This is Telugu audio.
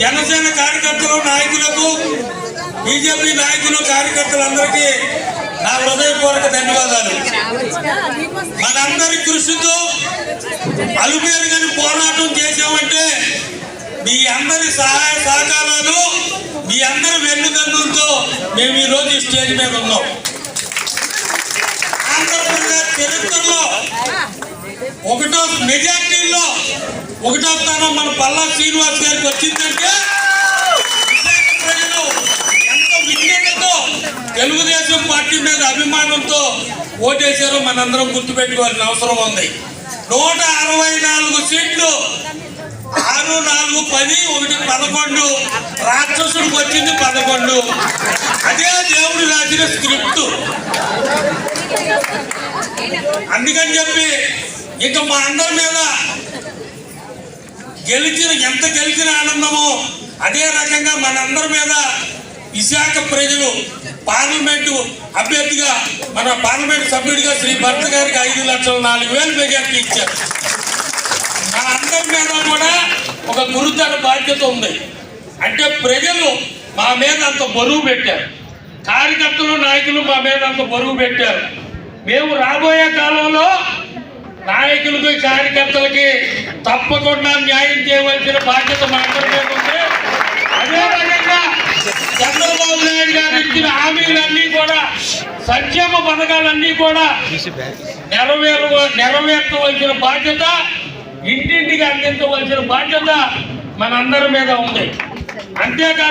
జనసేన కార్యకర్తలు నాయకులకు బీజేపీ నాయకులు కార్యకర్తలందరికీ నా హృదయపూర్వక ధన్యవాదాలు. మనందరి కృషితో అలుపేరుగని పోరాటం చేసామంటే మీ అందరి సహాయ సహకారాలు మీ అందరి వెన్నుదన్నులతో మేము ఈరోజు ఈ స్టేజ్ మీద ఉన్నాం. ఆంధ్రప్రదేశ్ చరిత్రలో ఒకటో మెజార్టీలో ఒకటో స్థానం మన పల్లా శ్రీనివాస్ గారికి వచ్చిందంటే విశాఖ ప్రజలు ఎంత విజ్ఞతతో తెలుగుదేశం పార్టీ మీద అభిమానంతో ఓటేశారో మనందరం గుర్తుపెట్టుకోవాల్సిన అవసరం ఉంది. నూట అరవై నాలుగు సీట్లు ఆరు నాలుగు పది ఒకటి పదకొండు రాక్షసుడికి వచ్చింది పదకొండు. అదే దేవుడు రాసిన స్క్రిప్ట్. అందుకని చెప్పి ఇక మా అందరి మీద గెలిచిన ఎంత గెలిచిన ఆనందమో అదే రకంగా మనందరి మీద విశాఖ ప్రజలు పార్లమెంటు అభ్యర్థిగా మన పార్లమెంట్ సభ్యుడిగా శ్రీ భర్త గారికి ఐదు లక్షల నాలుగు వేలు మెజార్టీ ఇచ్చారు. మన అందరి మీద కూడా ఒక గురుతర బాధ్యత ఉంది. అంటే ప్రజలు మా మీద అంత బరువు పెట్టారు. కార్యకర్తలు నాయకులు మా మీద అంత బరువు పెట్టారు. మేము రాబోయే కాలంలో నాయకులకి కార్యకర్తలకి తప్పకుండా న్యాయం చేయవలసిన బాధ్యత మాత్రమే అందరి అదే రకంగా చంద్రబాబు నాయుడు గారు ఇచ్చిన హామీలన్నీ కూడా సంక్షేమ పథకాలన్నీ కూడా నెరవేరు నెరవేర్చవలసిన బాధ్యత ఇంటింటికి అందించవలసిన బాధ్యత మనందరి మీద ఉంది. అంతేకాకుండా